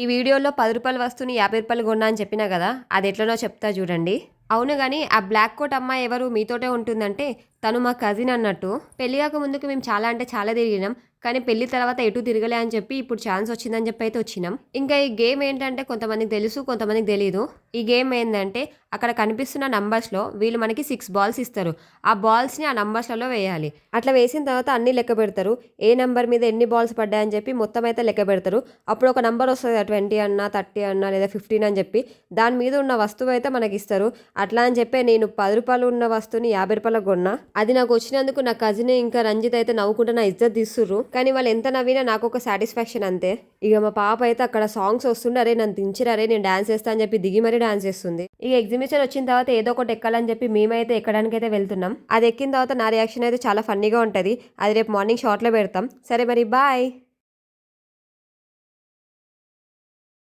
ఈ వీడియోలో పది రూపాయల వస్తువుని యాభై రూపాయలు కొన్నా అని చెప్పినా కదా అది ఎట్లనో చెప్తా చూడండి. అవును కానీ ఆ బ్లాక్ కోట్ అమ్మాయి ఎవరు మీతోటే ఉంటుందంటే తను మా కజిన్ అన్నట్టు పెళ్ళి కాక ముందుకు మేము చాలా అంటే చాలా తిరిగినాం కానీ పెళ్ళి తర్వాత ఎటు తిరగలే అని చెప్పి ఇప్పుడు ఛాన్స్ వచ్చిందని చెప్పి అయితే వచ్చినాం. ఇంకా ఈ గేమ్ ఏంటంటే కొంతమందికి తెలుసు కొంతమందికి తెలియదు ఈ గేమ్ ఏంటంటే అక్కడ కనిపిస్తున్న నంబర్స్లో వీళ్ళు మనకి సిక్స్ బాల్స్ ఇస్తారు. ఆ బాల్స్ని ఆ నంబర్స్లలో వేయాలి. అట్లా వేసిన తర్వాత అన్ని లెక్క పెడతారు. ఏ నెంబర్ మీద ఎన్ని బాల్స్ పడ్డాయని చెప్పి మొత్తం అయితే లెక్క పెడతారు. అప్పుడు ఒక నెంబర్ వస్తుంది ట్వంటీ అన్నా థర్టీ అన్నా లేదా ఫిఫ్టీన్ అని చెప్పి. దాని మీద ఉన్న వస్తువు అయితే మనకి ఇస్తారు. అట్లా అని చెప్పి నేను పది రూపాయలు ఉన్న వస్తువుని యాభై రూపాయలకు కొన్నా. అది నాకు వచ్చినందుకు నా కజిన్ ఇంకా రంజిత్ అయితే నవ్వుకుంటే నా ఇజ్జత్ తీస్తుర్రు. కానీ వాళ్ళు ఎంత నవ్వినా నాకు ఒక సాటిస్ఫాక్షన్ అంతే. ఇక మా పాప అయితే అక్కడ సాంగ్స్ వస్తుండే అరే నన్ను దించిరరే నేను డాన్స్ చేస్తా అని చెప్పి దిగి మరీ డాన్స్ చేస్తుంది. ఈ ఎగ్జిబిషన్ వచ్చిన తర్వాత ఏదో ఒకటి ఎక్కాలని చెప్పి మేమైతే ఎక్కడానికి అయితే వెళ్తున్నాం. అది ఎక్కిన తర్వాత నా రియాక్షన్ అయితే చాలా ఫన్నీగా ఉంటుంది. అది రేపు మార్నింగ్ షార్ట్లో పెడతాం. సరే మరి బాయ్